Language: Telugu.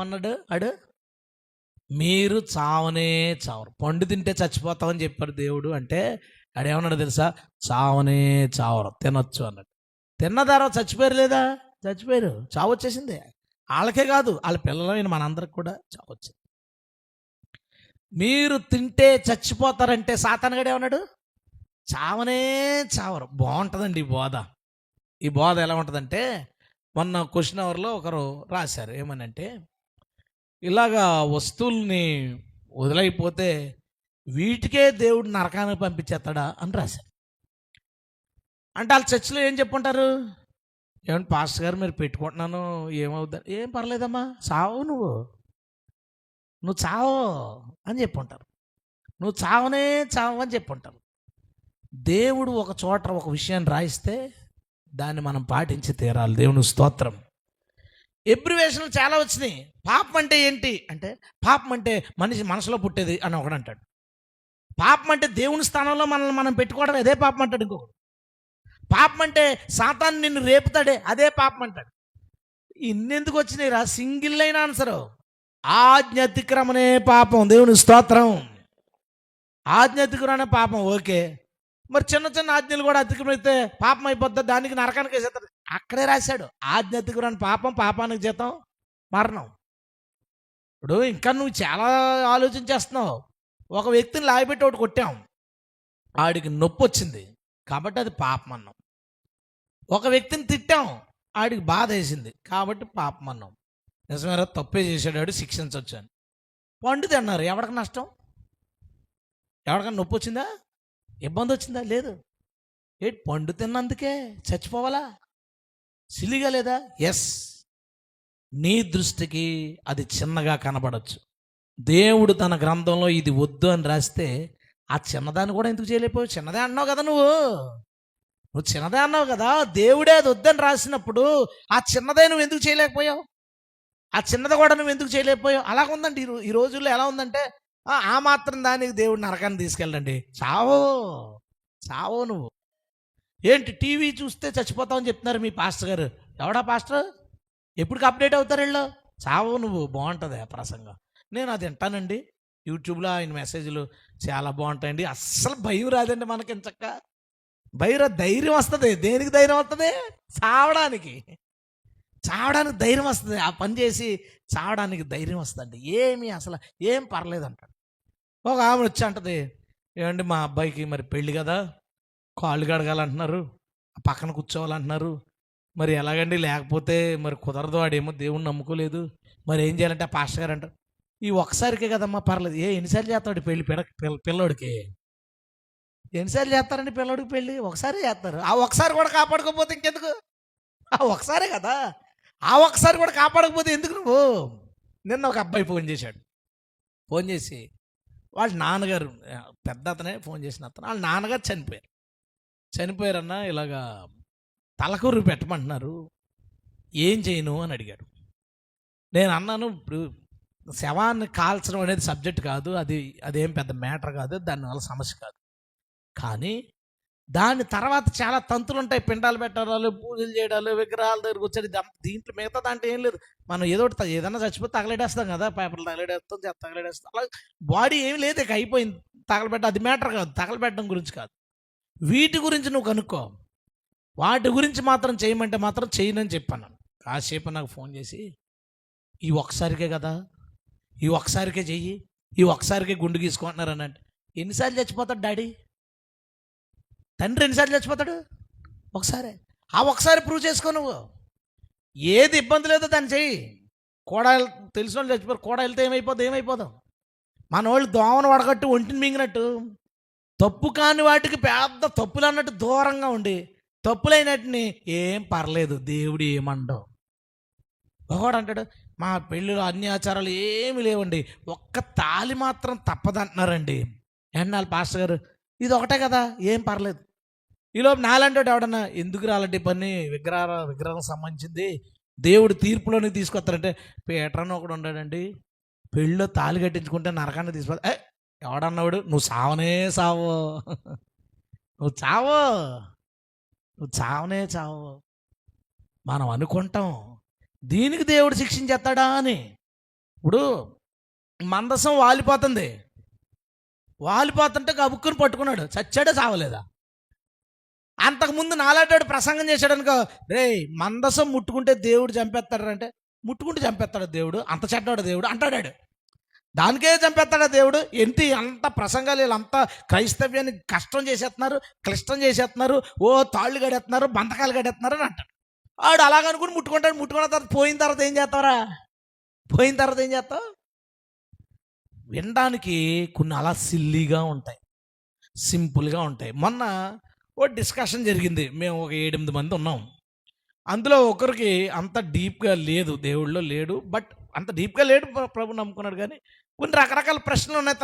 ఏమన్నాడు? అడు మీరు చావనే చావరు. పండు తింటే చచ్చిపోతామని చెప్పారు దేవుడు. అంటే ఆడేమన్నాడు తెలుసా? చావనే చావరు. తినొచ్చు అన్నాడు. తిన్న తర్వాత చచ్చిపోయారు లేదా? చచ్చిపోయారు. చావు వచ్చేసింది. వాళ్ళకే కాదు వాళ్ళ పిల్లలైన మనందరికి కూడా చావు వచ్చింది. మీరు తింటే చచ్చిపోతారంటే సాతానగాడు ఏమన్నాడు? చావనే చావరు. బాగుంటుందండి ఈ బోధ. ఈ బోధ ఎలా ఉంటుందంటే మొన్న క్వశ్చన్ అవర్లో ఒకరు రాశారు. ఏమనంటే ఇలాగా వస్తువుల్ని వదిలైపోతే వీటికే దేవుడు నరకానికి పంపించేస్తాడా అని రాశారు. అంటే వాళ్ళ చర్చిలో ఏం చెప్పుంటారు ఏమంటే పాస్టర్ గారు మీరు పెట్టుకుంటున్నాను ఏమవుద్దా ఏం పర్లేదమ్మా చావు నువ్వు. నువ్వు చావు అని చెప్పుంటారు నువ్వు చావనే చావు అని చెప్పుంటారు దేవుడు ఒక చోట ఒక విషయాన్ని రాయిస్తే దాన్ని మనం పాటించి తీరాలి. దేవుని స్తోత్రం. ఎబ్రివేషన్లు చాలా వచ్చినాయి. పాపం అంటే ఏంటి? అంటే పాపం అంటే మనిషి మనసులో పుట్టేది అని ఒకడు అంటాడు. పాపం అంటే దేవుని స్థానంలో మనల్ని మనం పెట్టుకోవడం అదే పాపం అంటాడు ఇంకొకడు. పాపం అంటే సాతాన్ని నిన్ను రేపుతాడే అదే పాపం అంటాడు. ఇన్నెందుకు వచ్చినాయి రా సింగిల్ అయిన ఆన్సరు. ఆజ్ఞ అతిక్రమనే పాపం. దేవుని స్తోత్రం. ఆజ్ఞ అతిక్రమణ పాపం. ఓకే. మరి చిన్న చిన్న ఆజ్ఞలు కూడా అతిక్రమిస్తే పాపం అయిపోద్ది? దానికి నరకానికి వేసేస్తాడు అక్కడే రాశాడు. ఆధ్యాత్మికురాని పాపం పాపానికి జీతం మరణం. ఇప్పుడు ఇంకా నువ్వు చాలా ఆలోచించేస్తున్నావు ఒక వ్యక్తిని లాగిపెట్టి ఒకటి కొట్టాం. ఆడికి నొప్పి వచ్చింది. కాబట్టి అది పాపం అన్నాం ఒక వ్యక్తిని తిట్టాం. ఆడికి బాధ వేసింది. కాబట్టి పాపం అన్నాం నిజమేరా తప్పే చేశాడు ఆడు శిక్షించవచ్చు అని పండు తిన్నారు ఎవరికి నష్టం? ఎవరికైనా నొప్పి వచ్చిందా? ఇబ్బంది వచ్చిందా? లేదు. ఏంటి పండు తిన్నందుకే చచ్చిపోవాలా? సిలిగా లేదా? ఎస్ నీ దృష్టికి అది చిన్నగా కనబడచ్చు. దేవుడు తన గ్రంథంలో ఇది వద్దు అని రాస్తే ఆ చిన్నదాన్ని కూడా ఎందుకు చేయలేకపోయావు? చిన్నదే అన్నావు కదా నువ్వు. నువ్వు చిన్నదే అన్నావు కదా. దేవుడే అది వద్దని రాసినప్పుడు ఆ చిన్నదే నువ్వు ఎందుకు చేయలేకపోయావు? ఆ చిన్నది కూడా నువ్వు ఎందుకు చేయలేకపోయావు? అలా ఉందండి. ఈ రోజుల్లో ఎలా ఉందంటే ఆ, ఆ మాత్రం దానికి దేవుడు నరకాన్ని తీసుకెళ్ళండి చావో. చావో నువ్వు. ఏంటి టీవీ చూస్తే చచ్చిపోతామని చెప్తున్నారు మీ పాస్టర్ గారు. ఎవడా పాస్టర్? ఎప్పటికి అప్డేట్ అవుతారు వీళ్ళు? చావు నువ్వు బాగుంటుంది ఆ ప్రసంగం. నేను అది వింటానండి. యూట్యూబ్లో ఆయన మెసేజ్లు చాలా బాగుంటాయండి. అస్సలు భయం రాదండి మనకి చక్క భయం ధైర్యం వస్తుంది. దేనికి ధైర్యం వస్తుంది? చావడానికి. చావడానికి ధైర్యం వస్తుంది. ఆ పని చేసి చావడానికి ధైర్యం వస్తుంది ఏమి అసలు ఏం పర్లేదు అంటాడు ఒక ఆమె వచ్చి అంటది ఏమండి మా అబ్బాయికి మరి పెళ్ళి కదా? కాళ్ళు కడగాలంటున్నారు పక్కన కూర్చోవాలంటున్నారు. మరి ఎలాగండి? లేకపోతే మరి కుదరదు వాడేమో దేవుణ్ణి నమ్ముకోలేదు. మరి ఏం చేయాలంటే ఆ పాస్టర్ గారు అంటారు ఈ ఒక్కసారికే కదమ్మా పర్లేదు ఏ ఎన్నిసార్లు చేస్తాడు పెళ్ళి పిల్ల పిల్లోడికి? ఎన్నిసార్లు చేస్తారండి పిల్లోడికి పెళ్ళి ఒకసారి చేస్తారు. ఆ ఒకసారి కూడా కాపాడుకోకపోతే ఇంకెందుకు? ఆ ఒకసారే కదా? ఆ ఒకసారి కూడా కాపాడకపోతే ఎందుకు నువ్వు? నిన్న ఒక అబ్బాయి ఫోన్ చేశాడు. ఫోన్ చేసి వాళ్ళ నాన్నగారు పెద్ద అతనే ఫోన్ చేసిన అతను. వాళ్ళ నాన్నగారు చనిపోయారు. చనిపోయారన్నా ఇలాగా తలకూరు పెట్టమంటున్నారు. ఏం చేయను? అని అడిగాడు. నేను అన్నాను ఇప్పుడు శవాన్ని కాల్చడం అనేది సబ్జెక్ట్ కాదు. అది అదేం పెద్ద మ్యాటర్ కాదు. దానివల్ల సమస్య కాదు. కానీ దాని తర్వాత చాలా తంతులు ఉంటాయి పిండాలు పెట్టడాలు పూజలు చేయడాలు విగ్రహాల దగ్గర వచ్చేది. దీంట్లో మిగతా దాంట్లో ఏం లేదు. మనం ఏదో ఒకటి ఏదైనా చచ్చిపోతే తగలేడేస్తాం కదా. పేపర్లు తగలేడేస్తాం చెత్త తగలేడేస్తాం. అలా బాడీ ఏమి లేదు. ఇక అయిపోయింది. తగలబెట్ట అది మ్యాటర్ కాదు. తగలబెట్టడం గురించి కాదు. వీటి గురించి నువ్వు కనుక్కో. వాటి గురించి మాత్రం చేయమంటే మాత్రం చేయనని చెప్పాను కాసేపు నాకు ఫోన్ చేసి ఈ ఒక్కసారికే కదా? ఈ ఒక్కసారికే చెయ్యి. ఈ ఒక్కసారికే గుండు గీసుకుంటున్నారు అని అంటే ఎన్నిసార్లు చచ్చిపోతాడు డాడీ? తండ్రి ఎన్నిసార్లు చచ్చిపోతాడు? ఒకసారి. ఆ ఒకసారి ప్రూవ్ చేసుకో నువ్వు. ఏది ఇబ్బంది లేదో దాన్ని చెయ్యి. కూడా తెలిసిన వాళ్ళు చచ్చిపోరు కూడా వెళ్తే ఏమైపోద్ది ఏమైపోదు. మన వాళ్ళు దోమను వడగట్టు ఒంటిని మింగినట్టు తప్పు కాని వాటికి పెద్ద తప్పులు అన్నట్టు దూరంగా ఉండి తప్పులైనట్టుని ఏం పర్లేదు దేవుడు ఏమండవు. ఒకడు అంటాడు మా పెళ్ళిలో అన్ని ఆచారాలు ఏమి లేవండి ఒక్క తాలి మాత్రం తప్పదంటున్నారండి. ఎన్నాళ్ళు పాస్టర్ గారు ఇది ఒకటే కదా ఏం పర్లేదు. ఈలోపు నాలంటాడు ఎవడన్నా ఎందుకు రాలంటే పని? విగ్రహ విగ్రహం సంబంధించింది. దేవుడు తీర్పులోనే తీసుకొస్తారంటే పీటర్ అని ఒకడు ఉన్నాడండి పెళ్ళిలో తాళి కట్టించుకుంటే నరకాన్ని తీసుకొ ఏ ఎవడన్నాడు? నువ్వు సావనే సావు నువ్వు చావు. నువ్వు చావనే చావు. మనం అనుకుంటాం దీనికి దేవుడు శిక్షించేస్తాడా అని. ఇప్పుడు మందసం వాలిపోతుంది. వాలిపోతుంటే గబుక్కుని పట్టుకున్నాడు. చచ్చాడే చావలేదా? అంతకుముందు నాలాటాడు ప్రసంగం చేశాడనుకో రే మందసం ముట్టుకుంటే దేవుడు చంపేస్తాడు అంటే ముట్టుకుంటే చంపేస్తాడు దేవుడు? అంత చెడ్డాడు దేవుడు? అంటాడాడు. దానికే చంపేస్తాడా దేవుడు? ఏంటి అంత ప్రసంగాలు వీళ్ళంతా క్రైస్తవ్యాన్ని కష్టం చేసేస్తున్నారు క్లిష్టం చేసేస్తున్నారు ఓ తాళ్ళు గడేస్తున్నారు బంధకాలు గడేస్తున్నారు అని అంటాడు. ఆడు అలాగనుకుని ముట్టుకుంటాడు ముట్టుకున్న తర్వాత పోయిన తర్వాత ఏం చేస్తారా పోయిన తర్వాత ఏం చేస్తావు? వినడానికి కొన్ని అలా సిల్లీగా ఉంటాయి సింపుల్గా ఉంటాయి. మొన్న ఓ డిస్కషన్ జరిగింది మేము ఒక ఏడెనిమిది మంది ఉన్నాం. అందులో ఒకరికి అంత డీప్గా లేదు దేవుళ్ళో లేడు బట్ అంత డీప్గా లేడు ప్రభు నమ్ముకున్నాడు కానీ కొన్ని రకరకాల ప్రశ్నలు ఉన్నాయి. తన